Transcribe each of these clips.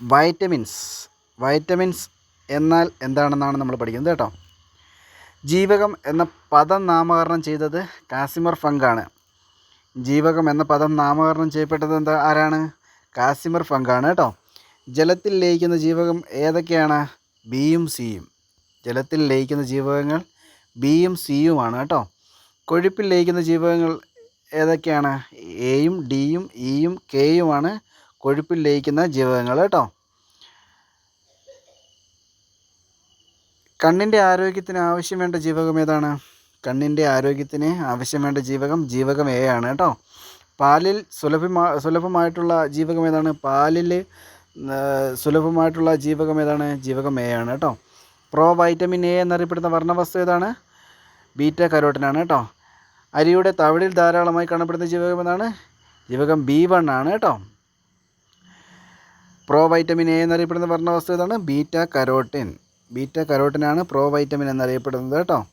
Vitamins. Vitamins എന്നാൽ എന്താണെന്നാണ് നമ്മൾ പഠിക്കുന്നത് കേട്ടോ. ജീവകം എന്ന പദം നാമകരണം ചെയ്തത് കാസിമർ ഫങ്കാണ്. ജീവകം എന്ന പദം നാമകരണം ചെയ്യപ്പെട്ടത് എന്താ ആരാണ്? കാസിമർ ഫങ്കാണ് കേട്ടോ. ജലത്തിൽ ലയിക്കുന്ന ജീവകം ഏതൊക്കെയാണ്? ബിയും സിയും. ജലത്തിൽ ലയിക്കുന്ന ജീവകങ്ങൾ ബിയും സിയുമാണ് കേട്ടോ. കൊഴുപ്പിൽ ലയിക്കുന്ന ജീവകങ്ങൾ ഏതൊക്കെയാണ്? എയും ഡിയും ഇയും കെയുമാണ് കൊഴുപ്പിൽ ലയിക്കുന്ന ജീവകങ്ങൾ കേട്ടോ. കണ്ണിന്റെ ആരോഗ്യത്തിന് ആവശ്യം വേണ്ട ജീവകം ഏതാണ്? കണ്ണിന്റെ ആരോഗ്യത്തിന് ആവശ്യം വേണ്ട ജീവകം ജീവകം എ ആണ് കേട്ടോ. പാലിൽ സുലഭമാ സുലഭമായിട്ടുള്ള ജീവകം ഏതാണ്? പാലിൽ സുലഭമായിട്ടുള്ള ജീവകം ഏതാണ്? ജീവകം എ ആണ് കേട്ടോ. പ്രോ വൈറ്റമിൻ എ എന്നറിയപ്പെടുന്ന വർണവസ്തു ഏതാണ്? ബീറ്റ കരോട്ടിനാണ് കേട്ടോ. അരിയുടെ തവിടിൽ ധാരാളമായി കാണപ്പെടുന്ന ജീവകം ഏതാണ്? ജീവകം ബി വൺ ആണ് കേട്ടോ. പ്രോ വൈറ്റമിൻ എ എന്നറിയപ്പെടുന്ന വർണവസ്തു ഏതാണ്? Beta carotene. ബീറ്റ കരോട്ടിനാണ് പ്രോ വൈറ്റമിൻ എന്നറിയപ്പെടുന്നത് കേട്ടോ.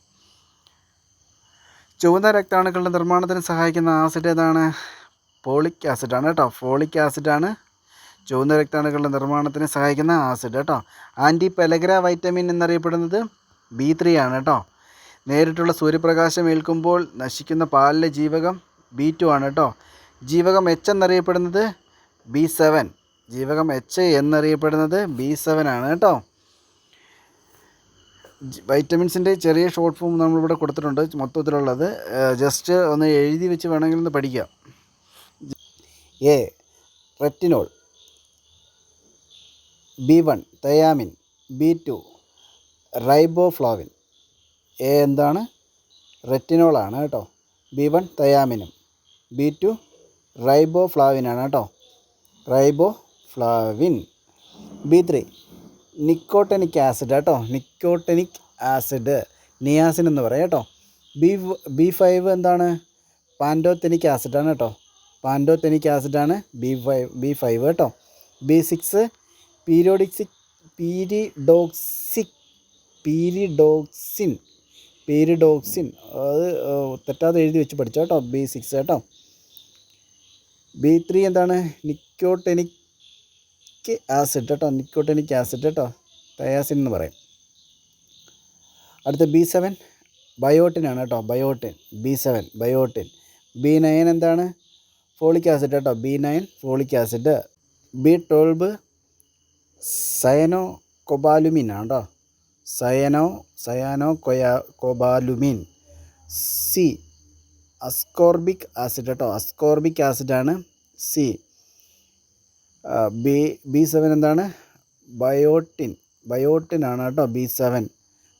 ചുവന്ന രക്താണുക്കളുടെ നിർമ്മാണത്തിന് സഹായിക്കുന്ന ആസിഡ് ഏതാണ്? ഫോളിക് ആസിഡാണ് കേട്ടോ. ഫോളിക് ആസിഡാണ് ചുവന്ന രക്താണുക്കളുടെ നിർമ്മാണത്തിന് സഹായിക്കുന്ന ആസിഡ് കേട്ടോ. ആന്റി പെലഗ്ര വൈറ്റമിൻ എന്നറിയപ്പെടുന്നത് ബി ത്രീ ആണ് കേട്ടോ. നേരിട്ടുള്ള സൂര്യപ്രകാശം ഏൽക്കുമ്പോൾ നശിക്കുന്ന പാലിലെ ജീവകം ബി ടു ആണ് കേട്ടോ. ജീവകം എച്ച് എന്നറിയപ്പെടുന്നത് ബി സെവൻ ജീവകം എച്ച് എന്നറിയപ്പെടുന്നത് ബി സെവൻ ആണ് കേട്ടോ. വൈറ്റമിൻസിന്റെ ചെറിയ ഷോർട്ട് ഫോം നമ്മളിവിടെ കൊടുത്തിട്ടുണ്ട്. മൊത്തത്തിലുള്ളത്. ജസ്റ്റ് ഒന്ന് എഴുതി വെച്ച് വേണമെങ്കിൽ ഒന്ന് പഠിക്കാം. A retinol B one thiamine B two riboflavin A എന്താണ്? റെറ്റിനോളാണ് കേട്ടോ. ബി വൺ തയാമിനും ബി ടു റൈബോഫ്ലാവിനാണ് കേട്ടോ. Riboflavin B three nicotinic acid കേട്ടോ നിക്കോട്ടനിക് ആസിഡ് നിയാസിൻ എന്ന് പറയാം കേട്ടോ. ബി ബി ഫൈവ് എന്താണ്? പാൻഡോത്തനിക് ആസിഡാണ് കേട്ടോ. പാൻഡോത്തനിക് ആസിഡാണ് ബി ഫൈവ് ബി ഫൈവ് കേട്ടോ. B six pyridoxic pyridoxic pyridoxine pyridoxine. അത് തെറ്റാതെ എഴുതി വെച്ച് പഠിച്ചോ കേട്ടോ. ബി സിക്സ് കേട്ടോ. ബി ത്രീ എന്താണ്? നിക്കോട്ടനിക് ആസിഡ് കേട്ടോ നിക്കോട്ടനിക് ആസിഡ് കേട്ടോ തയാസിൻ എന്ന് പറയും. അടുത്ത ബി സെവൻ ബയോട്ടിനാണ് കേട്ടോ. Biotin B seven biotin B nine എന്താണ്? ഫോളിക് ആസിഡ് കേട്ടോ B nine folic acid B twelve cyanocobalamin ആണ് കേട്ടോ സയനോ സയാനോ കൊയാ കൊബാലുമിൻ സി അസ്കോർബിക് ആസിഡ് കേട്ടോ അസ്കോർബിക് ആസിഡാണ് സി ബി ബി സെവൻ എന്താണ്? ബയോട്ടിൻ. ബയോട്ടിനാണ് കേട്ടോ B seven.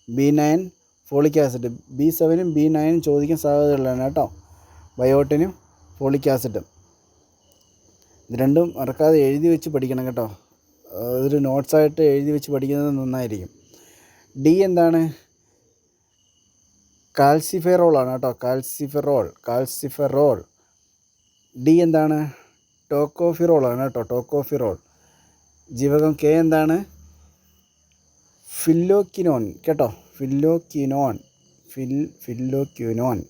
B nine folic acid. B സെവനും B നയനും ചോദിക്കാൻ സാധ്യതയുള്ളതാണ് കേട്ടോ. ബയോട്ടിനും ഫോളിക് ആസിഡും. ഇത് രണ്ടും മറക്കാതെ എഴുതി വെച്ച് പഠിക്കണം കേട്ടോ. അതൊരു നോട്ട്സായിട്ട് എഴുതി വെച്ച് പഠിക്കുന്നത് നന്നായിരിക്കും. ഡി എന്താണ്? കാൽസിഫെറോളാണ് കേട്ടോ. കാൽസിഫെറോൾ. കാൽസിഫെറോൾ. ഡി എന്താണ്? ടോക്കോഫിറോൾ ആണ് കേട്ടോ ടോക്കോഫിറോൾ ജീവകം കെ എന്താണ്? ഫില്ലോക്കിനോൺ കേട്ടോ. ഫില്ലോക്കിനോൺ ഫിൽ ഫില്ലോക്യുനോൺ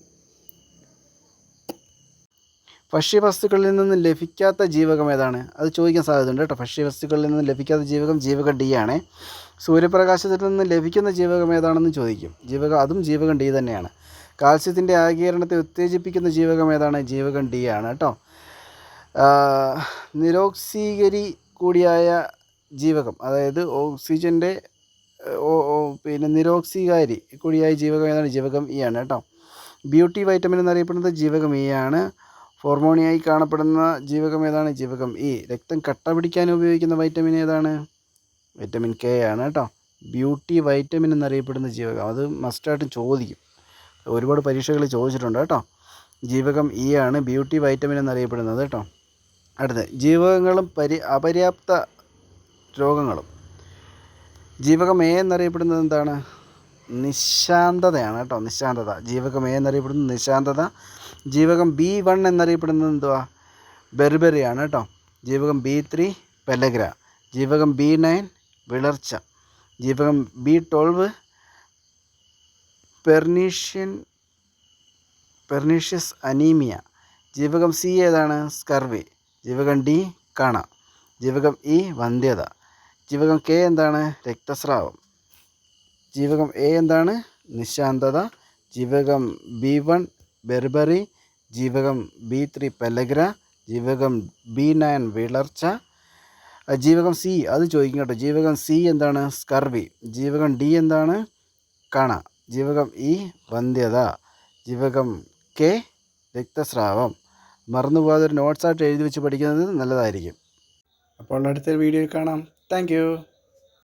ഭക്ഷ്യവസ്തുക്കളിൽ നിന്ന് ലഭിക്കാത്ത ജീവകം ഏതാണ്? അത് ചോദിക്കാൻ സാധ്യതയുണ്ട് കേട്ടോ. ഭക്ഷ്യവസ്തുക്കളിൽ നിന്ന് ലഭിക്കാത്ത ജീവകം ജീവകം ഡി ആണ്. സൂര്യപ്രകാശത്തിൽ നിന്ന് ലഭിക്കുന്ന ജീവകം ഏതാണെന്ന് ചോദിക്കും. ജീവകം അതും ജീവകം ഡി തന്നെയാണ്. കാൽസ്യത്തിന്റെ ആകീരണത്തെ ഉത്തേജിപ്പിക്കുന്ന ജീവകം ഏതാണ്? ജീവകം ഡി ആണ് കേട്ടോ. നിരോക്സീകരി കൂടിയായ ജീവകം അതായത് ഓക്സിജന്റെ പിന്നെ നിരോക്സികാരി കൂടിയായ ജീവകം ഏതാണ്? ജീവകം ഇ ആണ് കേട്ടോ. ബ്യൂട്ടി വൈറ്റമിൻ എന്നറിയപ്പെടുന്നത് ജീവകം ഇ ആണ്. ഹോർമോണിയായി കാണപ്പെടുന്ന ജീവകം ഏതാണ്? ജീവകം ഇ രക്തം കട്ട പിടിക്കാൻ ഉപയോഗിക്കുന്ന വൈറ്റമിൻ ഏതാണ്? വൈറ്റമിൻ കെ ആണ് കേട്ടോ. ബ്യൂട്ടി വൈറ്റമിൻ എന്നറിയപ്പെടുന്ന ജീവകം അത് മസ്റ്റായിട്ടും ചോദിക്കും. ഒരുപാട് പരീക്ഷകൾ ചോദിച്ചിട്ടുണ്ട് കേട്ടോ. ജീവകം ഇ ആണ് ബ്യൂട്ടി വൈറ്റമിൻ എന്നറിയപ്പെടുന്നത് കേട്ടോ. അടുത്ത ജീവകങ്ങളും പരി അപര്യാപ്ത രോഗങ്ങളും. ജീവകം എ എന്നറിയപ്പെടുന്നത് എന്താണ്? നിശാന്തതയാണ് കേട്ടോ നിശാന്തത. ജീവകം എ എന്നറിയപ്പെടുന്നത് നിശാന്തത. ജീവകം ബി വൺ എന്നറിയപ്പെടുന്നത് എന്തുവാ? ബെർബെറിയാണ് കേട്ടോ. ജീവകം ബി ത്രീ പെലഗ്ര ജീവകം ബി നയൻ വിളർച്ച. ജീവകം B twelve pernicious pernicious anaemia. ജീവകം സി ഏതാണ്? സ്കർവി. ജീവകം ഡി കണ. ജീവകം ഇ വന്ധ്യത. ജീവകം കെ എന്താണ്? രക്തസ്രാവം. ജീവകം എ എന്താണ്? നിശാന്തത. ജീവകം ബി വൺ ബെർബറി. ജീവകം ബി ത്രീ പെലഗ്ര. ജീവകം ബി നയൻ വിളർച്ച. ജീവകം സി അത് ചോദിക്കും കേട്ടോ ജീവകം സി എന്താണ്? സ്കർവി. ജീവകം ഡി എന്താണ്? കണ. ജീവകം ഇ വന്ധ്യത. ജീവകം കെ രക്തസ്രാവം. മറന്നു പോകാതെ ഒരു നോട്ട്സായിട്ട് എഴുതി വെച്ച് പഠിക്കുന്നത് നല്ലതായിരിക്കും. അപ്പോൾ അടുത്ത വീഡിയോയിൽ കാണാം. താങ്ക്